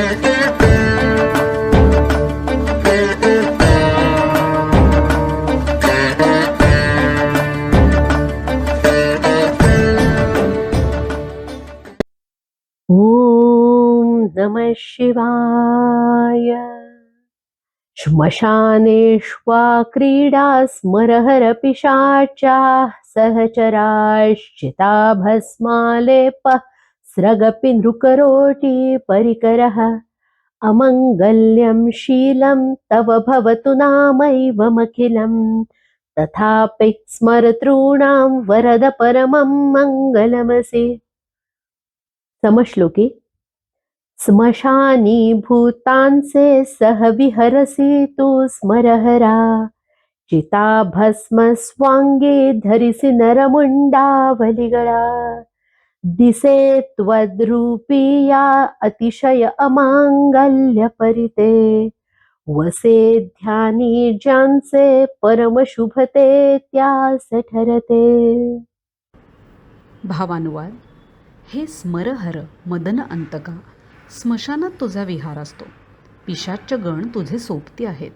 ॐ नमः शिवाय। श्मशानेष्वा क्रीडा स्मरहरपिशाचाः सहचराश्चिता भस्मालेपः स्रगपि नृकरोटी परिकरः। अमङ्गल्यं शीलं तव भवतु नामैवमखिलं। तथापि स्मरतॄणां वरद परमं मङ्गलमसि। समश्लोकी। स्मशानी भूतांसे सह विहरसि तु स्मरहरा। चिताभस्म स्वाङ्गे धरिसि नरमुण्डावलिगळा दिसे त्वद्रूपीया अतिशय अमाङ्गल्यपरिते वसे ध्यानी ज्यांचे परमशुभते त्यास ठरते। भावानुवाद हे स्मरहर मदन अंतका स्मशानात तुझा विहार असतो. पिशाच्य गण तुझे सोबती आहेत.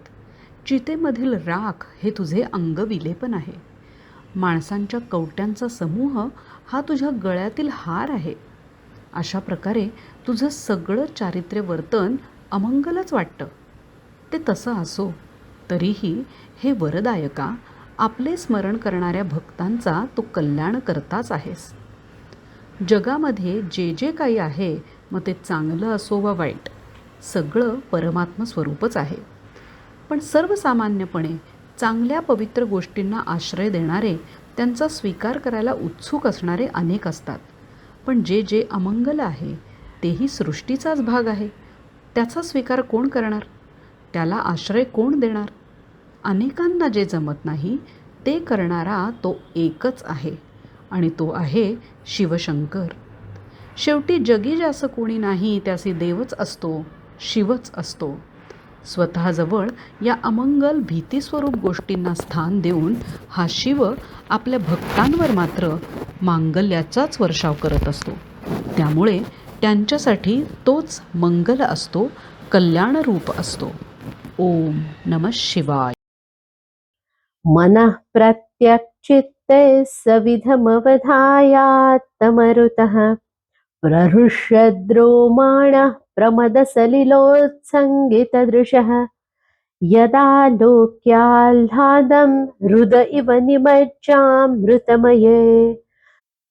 चितेमधील राख हे तुझे अंगविलेपन आहे. माणसांच्या कवट्यांचा समूह हा तुझ्या गळ्यातील हार आहे. अशा प्रकारे तुझं सगळं चारित्र्य वर्तन अमंगलच वाटतं. ते तसं असो तरीही हे वरदायका आपले स्मरण करणाऱ्या भक्तांचा तू कल्याण करताच आहेस. जगामध्ये जे जे काही आहे मग ते चांगलं असो वा वाईट सगळं परमात्म स्वरूपच आहे. पण सर्वसामान्यपणे चांगल्या पवित्र गोष्टींना आश्रय देणारे त्यांचा स्वीकार करायला उत्सुक असणारे अनेक असतात. पण जे जे अमंगल आहे तेही सृष्टीचाच भाग आहे. त्याचा स्वीकार कोण करणार? त्याला आश्रय कोण देणार? अनेकांना जे जमत नाही ते करणारा तो एकच आहे आणि तो आहे शिवशंकर. शेवटी जगी ज्यासं कोणी नाही त्यासी देवच असतो शिवच असतो. स्वतःजवळ या अमंगल भीतीस्वरूप गोष्टींना स्थान देऊन हा शिव आपल्या भक्तांवर मात्र मांगल्याचाच वर्षाव करत असतो. त्यामुळे त्यांच्यासाठी तोच मंगल असतो कल्याणरूप असतो. ओम नम शिवाय. मनः प्रत्यक्चित्ते सविधमवधायात्तमरुतः प्रहृष्यद्रोमाणः प्रमदसलिलोत्सङ्गितदृशः। यदा लोक्याह्लादं हृद इव निमज्जामृतमये।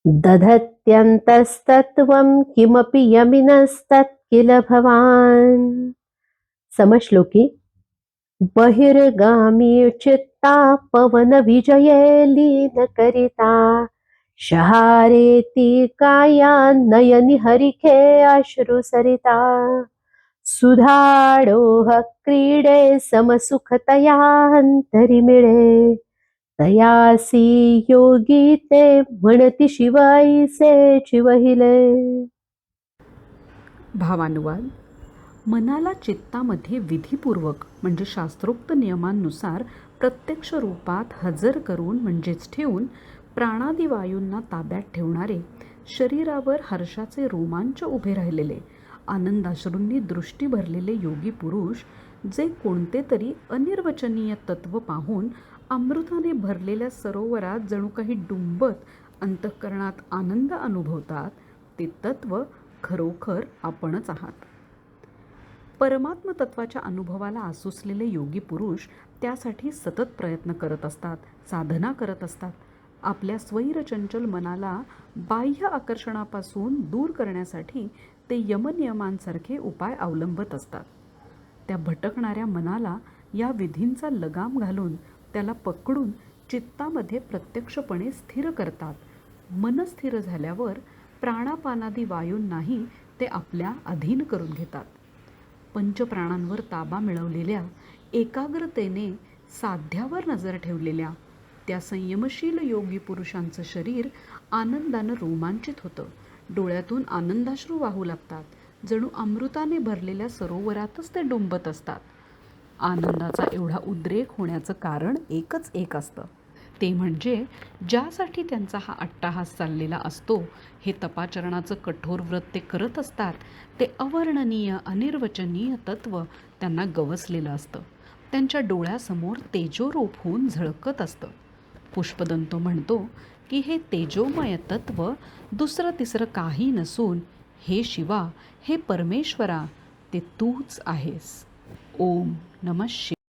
दधत्यन्तस्तत्त्वं किमपि यमिनस्तत् किल भवान्। समश्लोकी। बहिर्गामी चित्ता पवनविजये लीनकरिता। शहारे ती काया नयनी हरिखे अश्रु सरिता. सुधाडोह क्रीडे समसुखतया अंतरी मिळे तयासी योगी ते म्हणती शिवाईसे चिवहिले भावानुवाद. मनाला चित्तामध्ये विधीपूर्वक म्हणजे शास्त्रोक्त नियमांनुसार प्रत्यक्ष रूपात हजर करून म्हणजेच ठेवून प्राणादी वायूंना ताब्यात ठेवणारे शरीरावर हर्षाचे रोमांच उभे राहिलेले आनंदाश्रूंनी दृष्टी भरलेले योगी पुरुष जे कोणते तरी अनिर्वचनीय तत्व पाहून अमृताने भरलेल्या सरोवरात जणू काही डुंबत अंतःकरणात आनंद अनुभवतात ते तत्व खरोखर आपणच आहात. परमात्म तत्वाच्या अनुभवाला आसुसलेले योगी पुरुष त्यासाठी सतत प्रयत्न करत असतात साधना करत असतात. आपल्या स्वैरचंचल मनाला बाह्य आकर्षणापासून दूर करण्यासाठी ते यमनियमांसारखे उपाय अवलंबत असतात. त्या भटकणाऱ्या मनाला या विधींचा लगाम घालून त्याला पकडून चित्तामध्ये प्रत्यक्षपणे स्थिर करतात. मन स्थिर झाल्यावर प्राणापानादी वायूंनाही ते आपल्या अधीन करून घेतात. पंचप्राणांवर ताबा मिळवलेल्या एकाग्रतेने साध्यावर नजर ठेवलेल्या त्या संयमशील योगी पुरुषांचं शरीर आनंदानं रोमांचित होतं. डोळ्यातून आनंदाश्रू वाहू लागतात. जणू अमृताने भरलेल्या सरोवरातच ते डुंबत असतात. आनंदाचा एवढा उद्रेक होण्याचं कारण एकच एक असतं. ते म्हणजे ज्यासाठी त्यांचा हा अट्टाहास चाललेला असतो हे तपाचरणाचं कठोर व्रत ते करत असतात ते अवर्णनीय अनिर्वचनीय तत्व त्यांना गवसलेलं असतं. त्यांच्या डोळ्यासमोर तेजोरूप होऊन झळकत असतं. पुष्पदंतो म्हणतो की हे तेजोमय तत्व दुसरं तिसरं काही नसून हे शिवा हे परमेश्वरा ते तूच आहेस. ओम नम शिवाय.